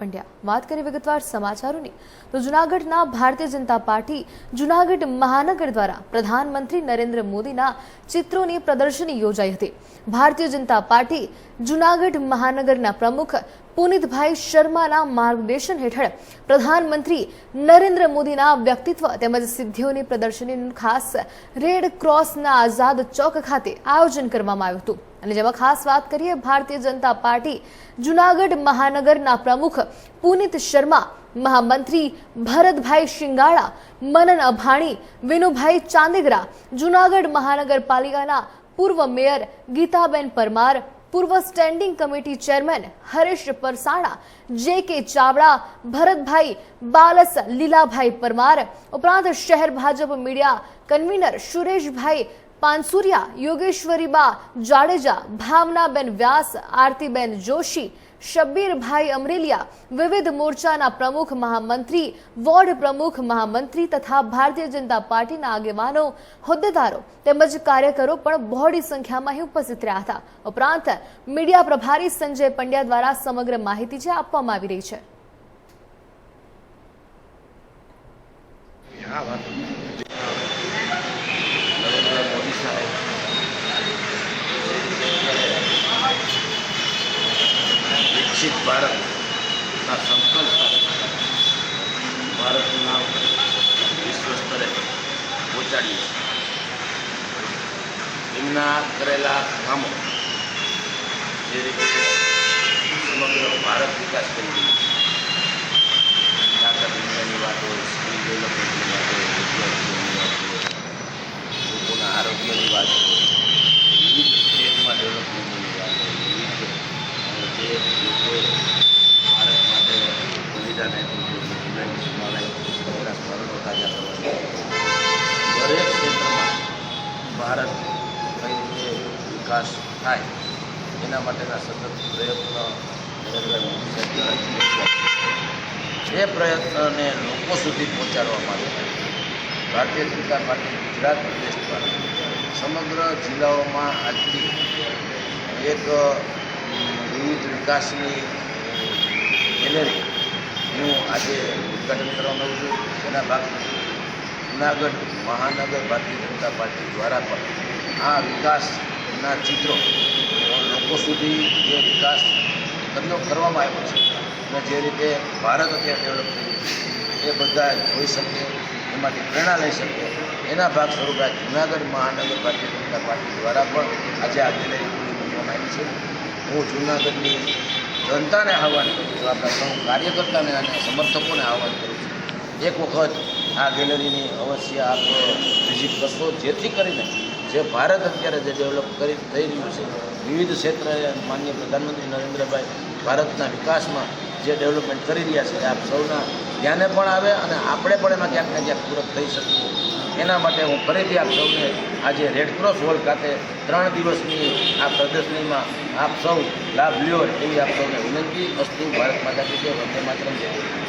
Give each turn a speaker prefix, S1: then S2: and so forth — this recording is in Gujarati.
S1: પંડ્યા. વાત કરીએ વિગતવાર સમાચારોની, તો જૂનાગઢના ભારતીય જનતા પાર્ટી જૂનાગઢ મહાનગર દ્વારા પ્રધાનમંત્રી નરેન્દ્ર મોદીના ચિત્રોની પ્રદર્શની યોજાઈ હતી. ભારતીય જનતા પાર્ટી જૂનાગઢ મહાનગરના પ્રમુખ પુનિતભાઈ શર્માના માર્ગદર્શન હેઠળ પ્રધાનમંત્રી નરેન્દ્ર મોદીના વ્યક્તિત્વ તેમજ સિદ્ધિઓની પ્રદર્શનીનું ખાસ રેડ ક્રોસના આઝાદ ચોક ખાતે આયોજન કરવામાં આવ્યું હતું. અને જેમાં ખાસ વાત કરીએ, ભારતીય જનતા પાર્ટી જુનાગઢ મહાનગરના પ્રમુખ પુનિત શર્મા, મહામંત્રી ભરતભાઈ શિંગાળા, મનન અભાણી, વિનુભાઈ ચાંદીગરા, જુનાગઢ મહાનગરપાલિકાના પૂર્વ મેયર ગીતાબેન પરમાર, પૂર્વ standing committee chairman Haresh Parsana J K Chavda, Bharatbhai Balas, Lilabhai Parmar, ઉપરાંત શહેર ભાજપ મીડિયા કન્વીનર સુરેશભાઈ પાનસુરિયા, યોગેશ્વરીબા, જાડેજા, ભાવનાબેન વ્યાસ, આરતીબેન જોશી, શબ્બીરભાઈ અમરેલિયા, વિવિધ મોરચાના પ્રમુખ મહામંત્રી, વોર્ડ પ્રમુખ મહામંત્રી તથા ભારતીય જનતા પાર્ટીના આગેવાનો, હોદ્દેદારો તેમજ કાર્યકરો પણ બહોળી સંખ્યામાં ઉપસ્થિત રહ્યા હતા. ઉપરાંત, મીડિયા પ્રભારી સંજય પંડ્યા દ્વારા સમગ્ર માહિતી જે આપવામાં આવી રહી છે
S2: આ વાત નરેન્દ્ર મોદી સાહેબ વિકસિત ભારતના સંકલ્પ ભારતનું નામ વિશ્વ સ્તરે પહોંચાડીએ એમના કરેલા કામો જે રીતે સમગ્ર ભારત વિકાસ કરી રહ્યું છે. ટાટા ઇન્ડિયાની વાત હોય, સ્કિલ ડેવલપમેન્ટની વાત હોય, વિદ્યાર્થીઓની વાત હોય, લોકોના આરોગ્યની વાત હોય વિકાસ થાય, એના માટેના સતત પ્રયત્ન નરેન્દ્ર મોદી. એ પ્રયત્નને લોકો સુધી પહોંચાડવા માટે ભારતીય જનતા પાર્ટી ગુજરાત પ્રદેશ દ્વારા સમગ્ર જિલ્લાઓમાં આજથી એક વિવિધ વિકાસની ગેલેરીનું આજે ઉદ્ઘાટન કરવામાં આવ્યું છે એના ભાગરૂપે જૂનાગઢ મહાનગર ભારતીય જનતા પાર્ટી દ્વારા પણ આ વિકાસના ચિત્રો લોકો સુધી જે વિકાસ કર્યો, કરવામાં આવ્યો છે, અને જે રીતે ભારત અત્યારે ડેવલપ થયું એ બધા જોઈ શકે, એમાંથી પ્રેરણા લઈ શકે. એના ભાગ સ્વરૂપે આ જૂનાગઢ મહાનગર ભારતીય જનતા પાર્ટી દ્વારા પણ આજે આ ગેલેરી પૂરી મૂકવામાં આવી છે. હું જૂનાગઢની જનતાને આહવાન કરું છું, આપણા સૌ કાર્યકર્તાને અને સમર્થકોને આહવાન કરું છું. એક વખત આ ગેલેરીની અવશ્ય આપ વિઝિટ કરશો, જેથી કરીને જે ભારત અત્યારે જે ડેવલપ કરી થઈ રહ્યું છે, વિવિધ ક્ષેત્રે માનનીય પ્રધાનમંત્રી નરેન્દ્રભાઈ ભારતના વિકાસમાં જે ડેવલપમેન્ટ કરી રહ્યા છે, આપ સૌના ધ્યાને પણ આવે અને આપણે પણ એમાં ક્યાંક ને ક્યાંક પૂરક થઈ શકીએ. એના માટે હું ફરીથી આપ સૌને આજે રેડક્રોસ હોલ ખાતે ત્રણ દિવસની આ પ્રદર્શનીમાં આપ સૌ લાભ લ્યો એવી આપ સૌને વિનંતી. અસ્તુ ભારત માતા કે વંદે માતરમ.